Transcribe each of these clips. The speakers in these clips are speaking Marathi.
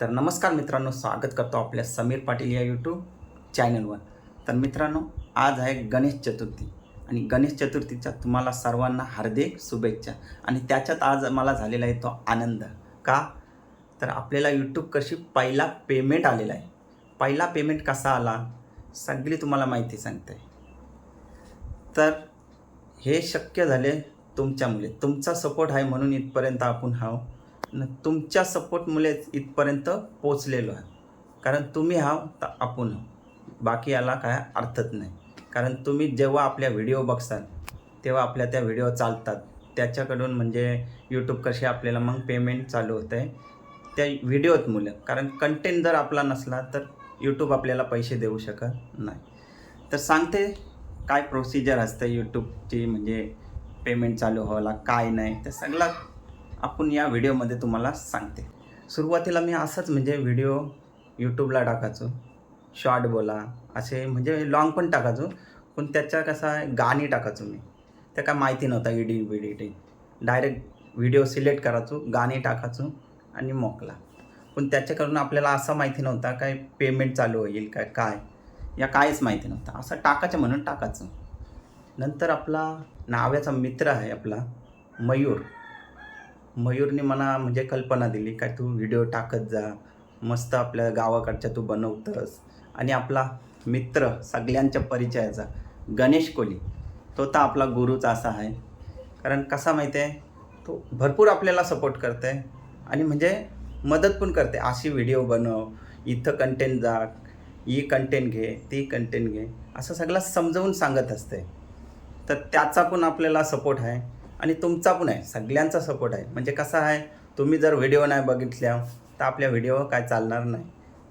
तर नमस्कार मित्रांनो स्वागत करतो आपल्या समीर पाटील या यूट्यूब चॅनलवर तर मित्रांनो आज आहे गणेश चतुर्थी आणि गणेश चतुर्थीच्या तुम्हाला सर्वांना हार्दिक शुभेच्छा आणि त्याच्यात आज मला झालेला आहे तो आनंद. का? तर आपल्याला यूट्यूब कशी पहिला पेमेंट आलेला आहे. पहिला पेमेंट कसा आला? सगळी तुम्हाला माहिती सांगते. तर हे शक्य झाले तुमच्यामुळे. तुमचा सपोर्ट आहे म्हणून इथपर्यंत आपण हाव तुमच्या सपोर्टमुळेच इथपर्यंत पोचलेलो आहे. कारण तुम्ही हा तर आपण. बाकी याला काय अर्थच नाही. कारण तुम्ही जेव्हा आपल्या व्हिडिओ बघसाल तेव्हा आपल्या त्या व्हिडिओ चालतात. त्याच्याकडून म्हणजे यूट्यूब कसे आपल्याला मग पेमेंट चालू होतं आहे त्या व्हिडिओत मुलं कारण कंटेंट जर आपला नसला तर यूट्यूब आपल्याला पैसे देऊ शकत नाही. तर सांगते काय प्रोसिजर असतं यूट्यूबची म्हणजे पेमेंट चालू व्हायला काय नाही तर सगळं आपण या व्हिडिओमध्ये तुम्हाला सांगते. सुरुवातीला मी असंच म्हणजे व्हिडिओ यूट्यूबला टाकायचो. शॉर्ट बोला असे म्हणजे लॉंग पण टाकायचो. पण त्याच्या कसा आहे गाणी टाकायचो मी. त्या काय माहिती नव्हता एडिटिंग विडिटिंग डायरेक्ट व्हिडिओ सिलेक्ट करायचो गाणी टाकायचो आणि मोकला. पण त्याच्याकडून आपल्याला असं माहिती नव्हता काय पेमेंट चालू होईल काय काय? या काहीच माहिती नव्हतं. असं टाकायचं म्हणून टाकायचं. नंतर आपला नाव्याचा मित्र आहे आपला मयूर. मयूरने मला म्हणजे कल्पना दिली काय तू व्हिडिओ टाकत जा मस्त आपल्या गावाकडच्या तू बनवतस आणि आपला मित्र सगळ्यांच्या परिचयाचा गणेश कोली तो तर आपला गुरुच असा आहे. कारण कसा माहिती आहे तो भरपूर आपल्याला सपोर्ट करते आणि म्हणजे मदत पण करते अशी व्हिडिओ बनव इथं कंटेंट जा ही कंटेंट घे ती कंटेंट घे असं सगळं समजवून सांगत असते तर त्याचा पण आपल्याला सपोर्ट आहे. आणि तुमचा पण आहे सगळ्यांचा सपोर्ट आहे. म्हणजे कसा आहे तुम्ही जर व्हिडिओ नाही बघितल्या तर आपल्या व्हिडिओ काय चालणार नाही.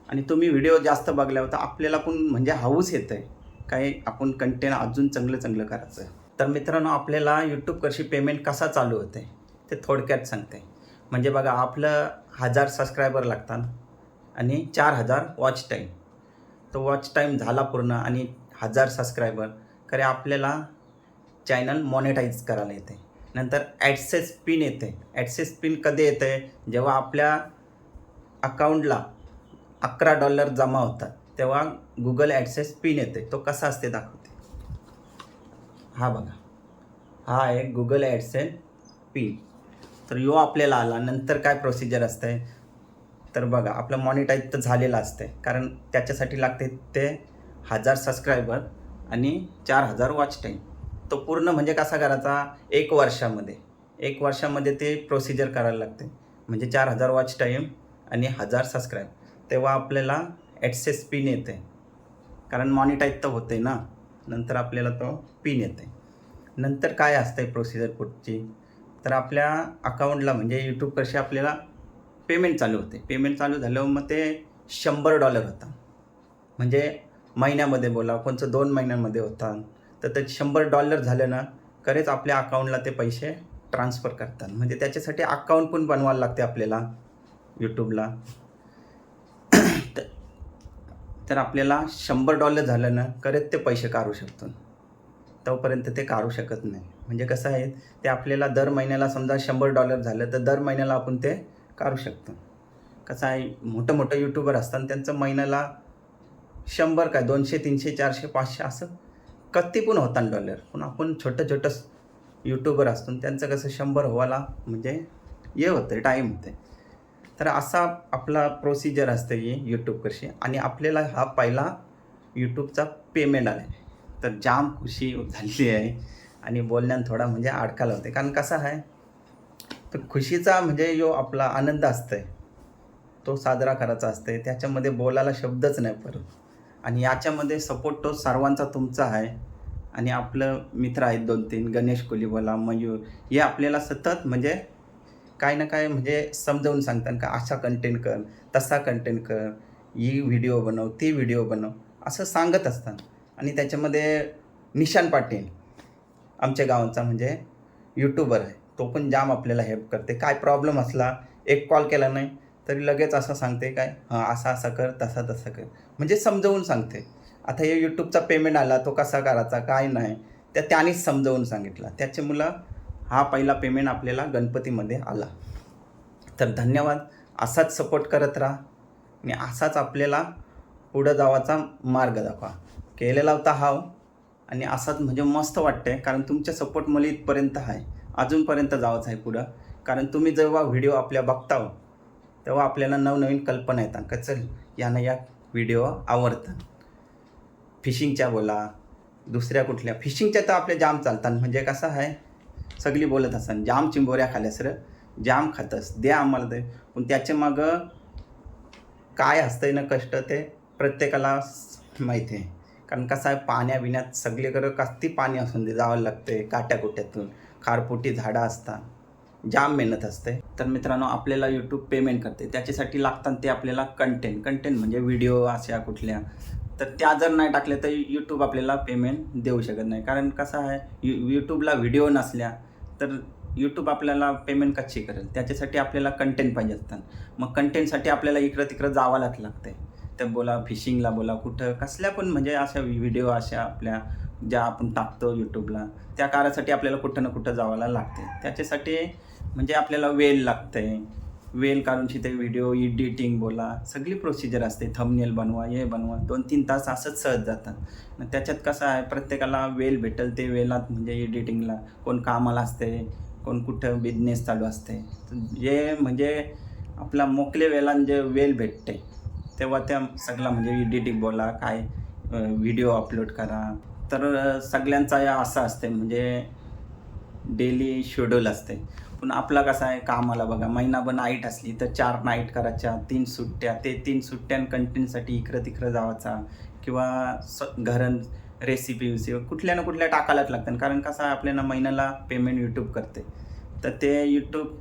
आणि तुम्ही व्हिडिओ जास्त बघल्यावर तर आपल्याला पण म्हणजे हाऊस येतं आहे काय आपण कंटेंट अजून चांगलं चांगलं करायचं तर मित्रांनो आपल्याला यूट्यूब कशी पेमेंट कसा चालू होते ते थोडक्यात सांगते. म्हणजे बघा आपलं हजार सबस्क्रायबर लागतात आणि चार हजार वॉच टाईम तो वॉच टाईम झाला पूर्ण आणि हजार सबस्क्रायबर खरे आपल्याला चॅनल मॉनिटाईज करायला येते नंतर ॲडसेस पिन येते. ॲडसेस पिन कधी येते? जेव्हा आपल्या अकाउंटला अकरा डॉलर जमा होतात तेव्हा गुगल ॲडसेस पिन येते. तो कसा असते दाखवते. हा बघा. हा आहे गुगल ॲडसेस पिन तर यो आपल्याला आला. नंतर काय प्रोसिजर असते? तर बघा आपलं मॉनिटाईज तर झालेलं असते. कारण त्याच्यासाठी लागते ते हजार सबस्क्रायबर आणि चार हजार वॉच टाईम तो पूर्ण म्हणजे कसा करायचा? एक वर्षामध्ये. एक वर्षामध्ये ते प्रोसिजर करायला लागते. म्हणजे चार हजार वॉच टाईम आणि हजार सबस्क्राईब तेव्हा आपल्याला ॲक्सेस पिन येते. कारण मॉनिटाईज तर होते ना. नंतर आपल्याला तो पिन येते. नंतर काय असते प्रोसिजर पुढची? तर आपल्या अकाउंटला म्हणजे यूट्यूब कशी आपल्याला पेमेंट चालू होते. पेमेंट चालू झाल्यावर मग ते शंभर डॉलर होता. म्हणजे महिन्यामध्ये बोला कोणचं दोन महिन्यांमध्ये होता. तर ते शंभर डॉलर झालं ना खरेच आपल्या अकाउंटला ते पैसे ट्रान्सफर करतात. म्हणजे त्याच्यासाठी अकाउंट पण बनवायला लागते आपल्याला यूट्यूबला तर आपल्याला शंभर डॉलर झालं ना खरेच ते पैसे काढू शकतो. तोपर्यंत ते काढू शकत नाही. म्हणजे कसं आहे ते आपल्याला दर महिन्याला समजा शंभर डॉलर झालं तर दर महिन्याला आपण ते काढू शकतो. कसं आहे मोठं मोठं यूट्यूबर असतात त्यांचं महिन्याला शंभर काय दोनशे तीनशे चारशे पाचशे असं कत्ती पण होता डॉलर. पण आपण छोटं छोटं यूट्यूबर असतो त्यांचं कसं शंभर व्हायला म्हणजे हे होतं टाईम होते तर असा आपला प्रोसिजर असते ही यूट्यूब कशी आणि आपल्याला हा पहिला यूट्यूबचा पेमेंट आला आहे तर जाम खुशी झालेली आहे. आणि बोलण्यात थोडा म्हणजे अडकाला होते. कारण कसं आहे तर खुशीचा म्हणजे जो आपला आनंद असतंय. तो साजरा करायचा असते त्याच्यामध्ये बोलायला शब्दच नाही परत. आणि याच्यामध्ये सपोर्ट तो सर्वांचा तुमचा आहे. आणि आपलं मित्र आहेत दोन तीन गणेश कोलीवाला मयूर हे आपल्याला सतत म्हणजे काय ना काय म्हणजे समजावून सांगतात का असा कंटेंट कर तसा कंटेंट कर ही व्हिडिओ बनव ती व्हिडिओ बनव असं सांगत असतात. आणि त्याच्यामध्ये निशान पाटील आमच्या गावांचा म्हणजे यूट्यूबर आहे. तो पण जाम आपल्याला हेल्प करते. काय प्रॉब्लेम असला एक कॉल केला नाही तरी लगेच असं सांगते काय हां असा असा कर तसा तसा कर. म्हणजे समजवून सांगते. आता हे यूट्यूबचा पेमेंट आला तो कसा करायचा काय नाही त्या त्यानेच समजावून सांगितलं. मुलं हा पहिला पेमेंट आपल्याला गणपतीमध्ये आला. तर धन्यवाद. असाच सपोर्ट करत राहा आणि असाच आपल्याला पुढं जावाचा मार्ग दाखवा. केलेला होता हाव आणि असाच म्हणजे मस्त वाटते कारण तुमच्या सपोर्ट मला इथपर्यंत आहे. अजूनपर्यंत जावंच आहे पुढं. कारण तुम्ही जेव्हा व्हिडिओ आपल्या बघताव तेव्हा आपल्याला नवनवीन कल्पना येतात. का चल यानं या व्हिडिओ आवडतात फिशिंगच्या बोला दुसऱ्या कुठल्या? फिशिंगच्या तर आपल्या जाम चालतात. म्हणजे कसं आहे? सगळी बोलत असन जाम चिंबोऱ्या खाल्यास र जाम खातस द्या आम्हाला ते. पण त्याच्या मग काय असतंय ना कष्ट ते प्रत्येकाला माहिती आहे. कारण कसं आहे पाण्या बिण्यात सगळीकडं कसती पाणी असून दे जावं लागते काट्याकुट्यातून खारपुटी झाडं असतात. जाम मेहनत असते. तर मित्रांनो आपल्याला यूट्यूब पेमेंट करते. त्याच्यासाठी लागतात ते आपल्याला कंटेंट कंटेंट म्हणजे व्हिडिओ अशा कुठल्या तर त्या जर नाही टाकल्या तर यूट्यूब आपल्याला पेमेंट देऊ शकत नाही. कारण कसं आहे यू यूट्यूबला व्हिडिओ नसल्या तर यूट्यूब आपल्याला पेमेंट कच्ची करेल. त्याच्यासाठी आपल्याला कंटेंट पाहिजे असतात मग कंटेंटसाठी आपल्याला इकडं तिकडं जावं लागतं लागते तर बोला फिशिंगला बोला कुठं कसल्या पण म्हणजे अशा व्हिडिओ अशा आपल्या ज्या आपण टाकतो यूट्यूबला त्या कारासाठी आपल्याला कुठं ना कुठं जावायला लागते त्याच्यासाठी म्हणजे आपल्याला वेल लागते वेल काढून ते व्हिडिओ एडिटिंग बोला सगळी प्रोसिजर असते. थंबनेल बनवा हे बनवा. दोन तीन तास असंच सहज जातात. मग त्याच्यात कसं आहे प्रत्येकाला वेल भेटेल ते वेलात म्हणजे एडिटिंगला कोण कामाला असते कोण कुठं बिझनेस चालू असते. जे म्हणजे आपला मोकले वेलान जे वेल भेटते तेव्हा त्या सगळा म्हणजे एडिटिंग बोला काय व्हिडिओ अपलोड करा. तर सगळ्यांचा या असं असते म्हणजे डेली शेड्यूल असते. पण आपला कसा आहे कामाला बघा महिनाभर नाईट असली तर चार नाईट करायच्या तीन सुट्ट्या ते तीन सुट्ट्या कंटेंटसाठी इकडं तिकडं जावाचा किंवा स घरन रेसिपी कुठल्या ना कुठल्या टाकायलाच लागतात. कारण कसं आहे आपल्याला महिन्याला पेमेंट यूट्यूब करते. तर ते यूट्यूब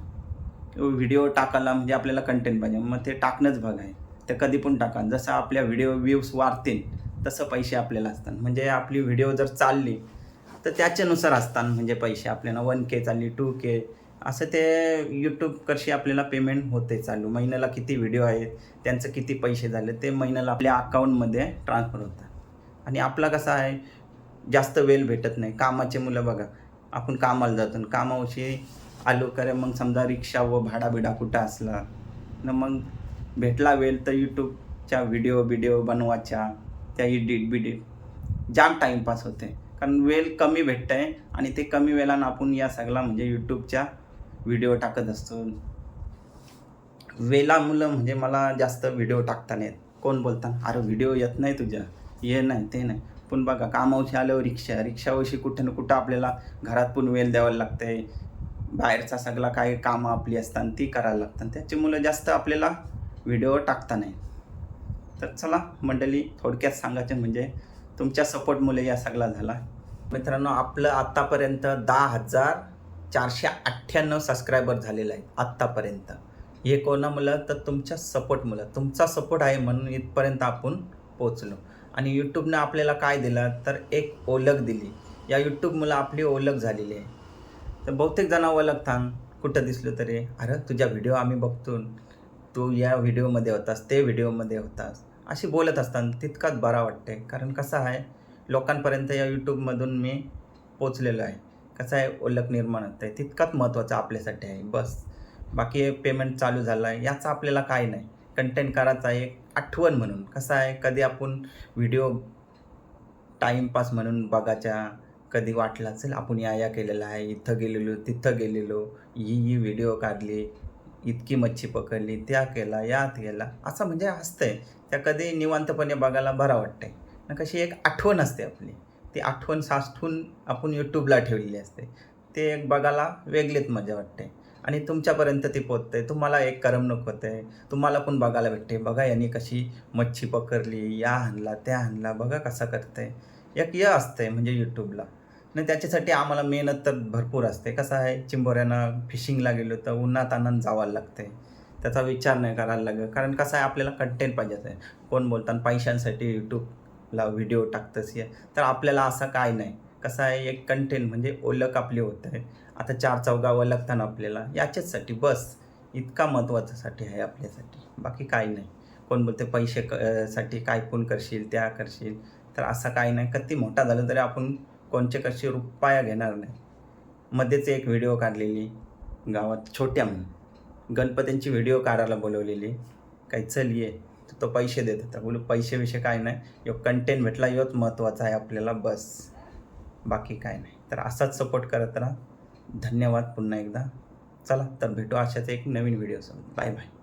व्हिडिओ टाकायला म्हणजे आपल्याला कंटेंट पाहिजे. मग ते टाकणंच बघ आहे ते कधी पण टाका. जसं आपल्या व्हिडिओ व्ह्यूज वाढतील तसं पैसे आपल्याला असतात. म्हणजे आपली व्हिडिओ जर चालली तर त्याच्यानुसार असतात. म्हणजे पैसे आपल्याला वन के चालली टू के असं ते यूट्यूब कशी आपल्याला पेमेंट होते चालू? महिन्याला किती व्हिडिओ आहेत? त्यांचं किती पैसे झाले? ते महिन्याला आपल्या अकाउंटमध्ये ट्रान्सफर होतात आणि आपला कसा आहे? जास्त वेळ भेटत नाही. कामाचे मुलं बघा. आपण कामाला जातो कामावशी आलो करे मग समजा रिक्षा व भाडा बिडा कुठं असला? न मग भेटला वेळ तर यूट्यूबच्या व्हिडिओ बिडिओ बनवायच्या. त्या इडिट बिडिट जाम टाईमपास होते. कारण वेळ कमी भेटत आहे आणि ते कमी वेळानं आपण या सगळा म्हणजे यूट्यूबच्या व्हिडिओ टाकत असतो. वेला मुलं म्हणजे मला जास्त व्हिडिओ टाकता नाहीत. कोण बोलतात? अरे व्हिडिओ येत नाही तुझ्या. ये नाही ते नाही. पण बघा कामावशी आल्यावर रिक्षा रिक्षावशी कुठं ना कुठं आपल्याला घरात पण वेळ द्यावं लागते बाहेरचा सगळा काही कामं आपली असतात ती करायला लागतात. त्याची मुलं जास्त आपल्याला व्हिडिओ टाकता नाही तर चला मंडळी थोडक्यात सांगायचं म्हणजे तुमच्या सपोर्टमुळे या सगळा झाला. मित्रांनो आपलं आत्तापर्यंत दहा हजार चारशे अठ्ठ्याण्णव सबस्क्रायबर झालेला आहे आत्तापर्यंत. हे कोणामुळं तर तुमच्या सपोर्टमुळं तुमचा सपोर्ट आहे म्हणून इथपर्यंत आपण पोचलो आणि यूट्यूबनं आपल्याला काय दिलं? तर एक ओळख दिली. या यूट्यूबमुळं आपली ओळख झालेली आहे. तर बहुतेक जण ओळखतान कुठं दिसलो तरी. अरे तुझ्या व्हिडिओ आम्ही बघतो तू या व्हिडिओमध्ये होतास ते व्हिडिओमध्ये होतास. अशी बोलत असतात तितकाच बरा वाटते कारण कसं आहे लोकांपर्यंत या यूट्यूबमधून मी पोचलेलो आहे. कसं आहे ओळख निर्माण होत आहे तितकाच महत्त्वाचं आपल्यासाठी आहे. बस. बाकी पेमेंट चालू झालं आहे याचं आपल्याला काय नाही. कंटेंट करायचा आहे एक आठवण म्हणून. कसं आहे कधी आपण व्हिडिओ टाईमपास म्हणून बघायच्या कधी वाटला चल आपण या या केलेलं आहे इथं गेलेलो तिथं गेलेलो ही ही व्हिडिओ काढली इतकी मच्छी पकडली त्या केला यात गेला असं म्हणजे असतंय त्या कधी निवांतपणे बघायला बरं वाटतंय. ना कशी एक आठवण असते आपली. ती आठवण साठवून आपण यूट्यूबला ठेवलेली असते. ते एक बघायला वेगळीच मजा वाटते. आणि तुमच्यापर्यंत ती पोचते तुम्हाला एक करमणूक होते तुम्हाला पण बघायला भेटते. बघा यांनी कशी मच्छी पकडली. या आणला त्या आणला बघा कसा करते. एक य असते म्हणजे यूट्यूबला आणि त्याच्यासाठी आम्हाला मेहनत तर भरपूर असते. कसं आहे? चिंबोऱ्यानं फिशिंगला गेलो तर उन्हात आनंद जावं लागते. त्याचा विचार नाही करायला लागेल कारण कसं आहे? आपल्याला कंटेंट पाहिजे आहे कोण बोलतात पैशांसाठी यूट्यूब ला व्हिडिओ टाकतंस या तर आपल्याला असं काय नाही. कसं आहे एक कंटेंट म्हणजे ओळख आपली होत. आहे आता चार चौघा ओळखताना आपल्याला. याच्याचसाठी बस. इतका महत्त्वाच्यासाठी आहे आपल्यासाठी. बाकी काही नाही. कोण बोलते पैसे क साठी काय कोण करशील त्या करशील. तर असं काही नाही. किती मोठा झालं तरी आपण कोणचे कशी रुपया घेणार नाही. मध्येच एक व्हिडिओ काढलेली. गावात छोट्या म्हणून. गणपतींची व्हिडिओ काढायला बोलवलेली. काही चल ये. तो पैसे देत होता. बोलू पैसे विषय काय नाही. यो कंटेंट भेटला योच महत्त्वाचा आहे आपल्याला बस. बाकी काय नाही. तर असाच सपोर्ट करत राहा. धन्यवाद पुन्हा एकदा. चला तर भेटू अशाच एक नवीन व्हिडिओसोबत बाय बाय